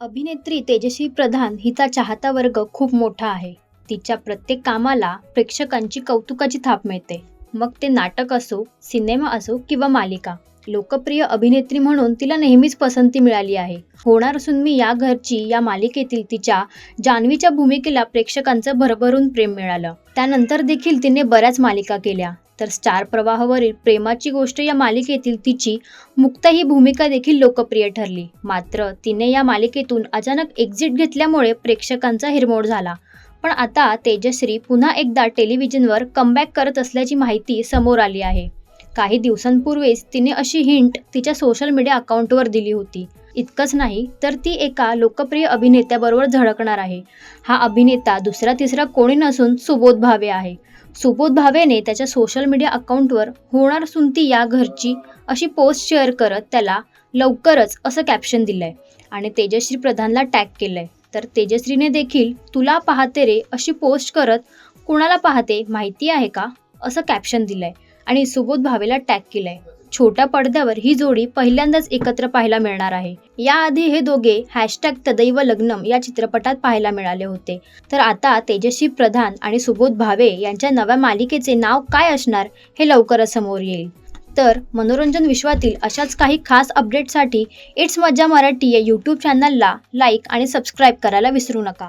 अभिनेत्री तेजश्री प्रधान हिचा चाहता वर्ग खूप मोठा आहे. तिच्या प्रत्येक कामाला प्रेक्षकांची कौतुकाची थाप मिळते. मग ते नाटक असो सिनेमा असो किंवा मालिका. लोकप्रिय अभिनेत्री म्हणून तिला नेहमीच पसंती मिळाली आहे. होणार असून मी या घरची या मालिकेतील तिच्या जान्हवीच्या भूमिकेला प्रेक्षकांचं भरभरून प्रेम मिळालं. त्यानंतर देखील तिने बऱ्याच मालिका केल्या. तर स्टार प्रवाहावरील प्रेमाची गोष्ट या मालिकेतील तिची मुक्ता ही भूमिका देखील लोकप्रिय ठरली. मात्र तिने या मालिकेतून अचानक एक्झिट घेतल्यामुळे प्रेक्षकांचा हिरमोड झाला. पण आता तेजश्री पुन्हा एकदा टेलिव्हिजनवर कमबॅक करत असल्याची माहिती समोर आली आहे. काही दिवसांपूर्वीच तिने अशी हिंट तिच्या सोशल मीडिया अकाउंटवर दिली होती. इतकंच नाही तर ती एका लोकप्रिय अभिनेत्याबरोबर झळकणार आहे. हा अभिनेता दुसरा तिसरा कोणी नसून सुबोध भावे आहे. सुबोध भावेने त्याच्या सोशल मीडिया अकाउंटवर होणार सुनती या घरची अशी पोस्ट शेअर करत त्याला लवकरच असं कॅप्शन दिलंय आणि तेजश्री प्रधानला टॅग केलंय. तर तेजश्रीने देखील तुला पाहते रे अशी पोस्ट करत कुणाला पाहते माहिती आहे का? असं कॅप्शन दिलंय. आणि सुबोध भावेला टॅग केलंय. छोट्या पडद्यावर ही जोडी पहिल्यांदाच एकत्र पाहायला मिळणार आहे. याआधी हे दोघे हॅशटॅग तदैव लग्नम या चित्रपटात पाहायला मिळाले होते. तर आता तेजस्वी प्रधान आणि सुबोध भावे यांच्या नव्या मालिकेचे नाव काय असणार हे लवकरच समोर येईल. तर मनोरंजन विश्वातील अशाच काही खास अपडेटसाठी इट्स मज्जा मराठी या यूट्यूब चॅनलला लाईक आणि सबस्क्राईब करायला विसरू नका.